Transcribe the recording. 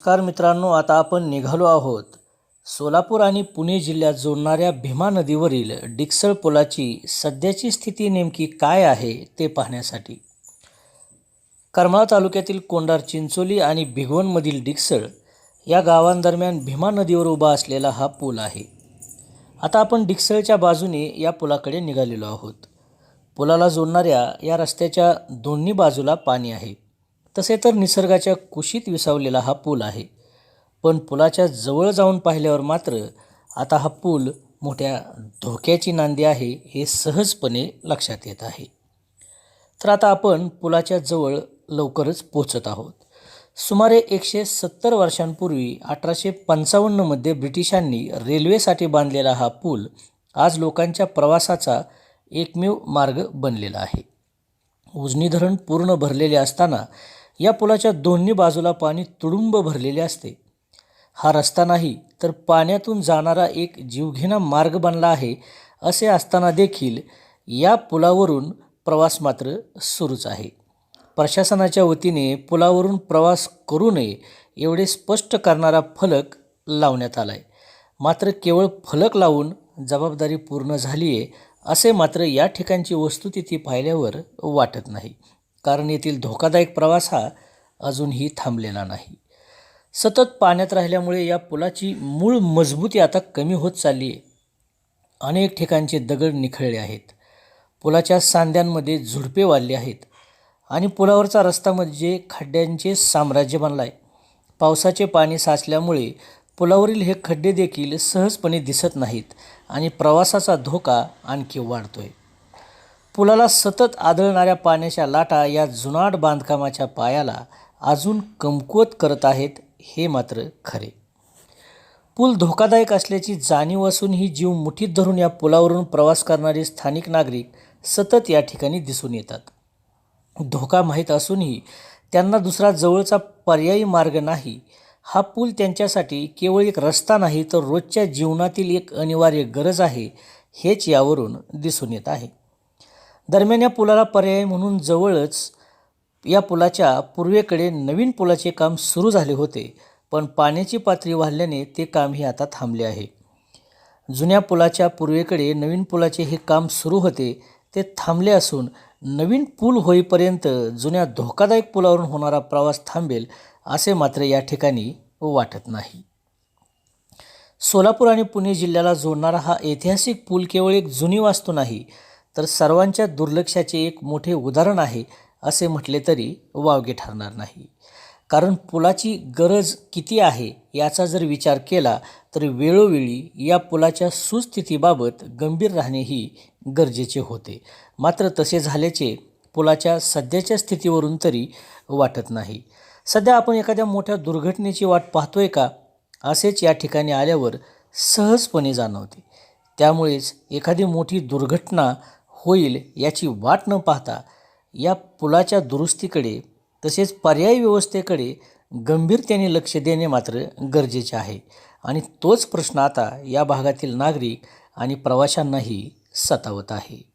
नमस्कार मित्रांनो आता आपण निघालो आहोत सोलापूर आणि पुणे जिल्ह्यात जोडणाऱ्या भीमा नदीवरील डिक्सळ पुलाची सध्याची स्थिती नेमकी काय आहे ते पाहण्यासाठी. करमाळा तालुक्यातील कोंडार चिंचोली आणि भिगवणमधील डिक्सळ या गावांदरम्यान भीमा नदीवर उभा असलेला हा पूल आहे. आता आपण डिक्सळच्या बाजूने या पुलाकडे निघालेलो आहोत. पुलाला जोडणाऱ्या या रस्त्याच्या दोन्ही बाजूला पाणी आहे. तसे तर निसर्गाच्या कुशीत विसावलेला हा पूल आहे. पण पुलाच्या जवळ जाऊन पाहिल्यावर मात्र आता हा पूल मोठ्या धोक्याची नांदी आहे हे सहजपणे लक्षात येत आहे. तर आता आपण पुलाच्या जवळ लवकरच पोचत आहोत. सुमारे एकशे सत्तर वर्षांपूर्वी अठराशे पंचावन्नमध्ये ब्रिटिशांनी रेल्वेसाठी बांधलेला हा पूल आज लोकांच्या प्रवासाचा एकमेव मार्ग बनलेला आहे. उजनी धरण पूर्ण भरलेले असताना या पुलाच्या दोन्ही बाजूला पाणी तुडुंब भरलेले असते. हा रस्ता नाही तर पाण्यातून जाणारा एक जीवघेणा मार्ग बनला आहे असे असताना देखील या पुलावरून प्रवास मात्र सुरूच आहे. प्रशासनाच्या वतीने पुलावरून प्रवास करू नये एवढे स्पष्ट करणारा फलक लावण्यात आला आहे मात्र केवळ फलक लावून जबाबदारी पूर्ण झाली आहे असे मात्र या ठिकाणची वस्तुस्थिती पाहिल्यावर वाटत नाही. कारण येथील धोकादायक प्रवास हा अजूनही थांबलेला नाही. सतत पाण्यात राहिल्यामुळे या पुलाची मूळ मजबूती आता कमी होत चालली आहे. अनेक ठिकाणचे दगड निखळले आहेत. पुलाच्या सांध्यांमध्ये झुडपे वाढले आहेत आणि पुलावरचा रस्ता म्हणजे खड्ड्यांचे साम्राज्य बनला आहे पावसाचे पाणी साचल्यामुळे पुलावरील हे खड्डे देखील सहजपणे दिसत नाहीत आणि प्रवासाचा धोका आणखी वाढतो आहे पुलाला सतत आदळणाऱ्या पाण्याच्या लाटा या जुनाट बांधकामाच्या पायाला अजून कमकुवत करत आहेत हे मात्र खरे. पूल धोकादायक असल्याची जाणीव असून ही जीव मुठीत धरून या पुलावरून प्रवास करणारे स्थानिक नागरिक सतत या ठिकाणी दिसून येतात. धोका माहीत असूनही त्यांना दुसरा जवळचा पर्यायी मार्ग नाही. हा पूल त्यांच्यासाठी केवळ एक रस्ता नाही तर रोजच्या जीवनातील एक अनिवार्य गरज आहे हेच यावरून दिसून येत आहे. दरम्यान या पुलाला पर्याय म्हणून जवळच या पुलाच्या पूर्वेकडे नवीन पुलाचे काम सुरू झाले होते पण पाण्याची पातळी वाढल्याने ते कामही आता थांबले आहे. जुन्या पुलाच्या पूर्वेकडे नवीन पुलाचे हे काम सुरू होते ते थांबले असून नवीन पूल होईपर्यंत जुन्या धोकादायक पुलावरून होणारा प्रवास थांबेल असे मात्र या ठिकाणी वाटत नाही. सोलापूर आणि पुणे जिल्ह्याला जोडणारा हा ऐतिहासिक पूल केवळ एक जुनी वास्तू नाही तर सर्वांच्या दुर्लक्षाचे एक मोठे उदाहरण आहे असे म्हटले तरी वावगे ठरणार नाही. कारण पुलाची गरज किती आहे याचा जर विचार केला तर वेळोवेळी या पुलाच्या सुस्थितीबाबत गंभीर राहणेही गरजेचे होते. मात्र तसे झाल्याचे पुलाच्या सध्याच्या स्थितीवरून तरी वाटत नाही. सध्या आपण एखाद्या मोठ्या दुर्घटनेची वाट पाहतोय का असेच या ठिकाणी आल्यावर सहजपणे जाणवते. त्यामुळेच एखादी मोठी दुर्घटना होईल याची वाट न पाहता या पुलाच्या दुरुस्तीकडे तसेच पर्यायी व्यवस्थेकडे गंभीरतेने लक्ष देणे मात्र गरजेचे आहे. आणि तोच प्रश्न आता या भागातील नागरिक आणि प्रवाशांनाही सतावत आहे.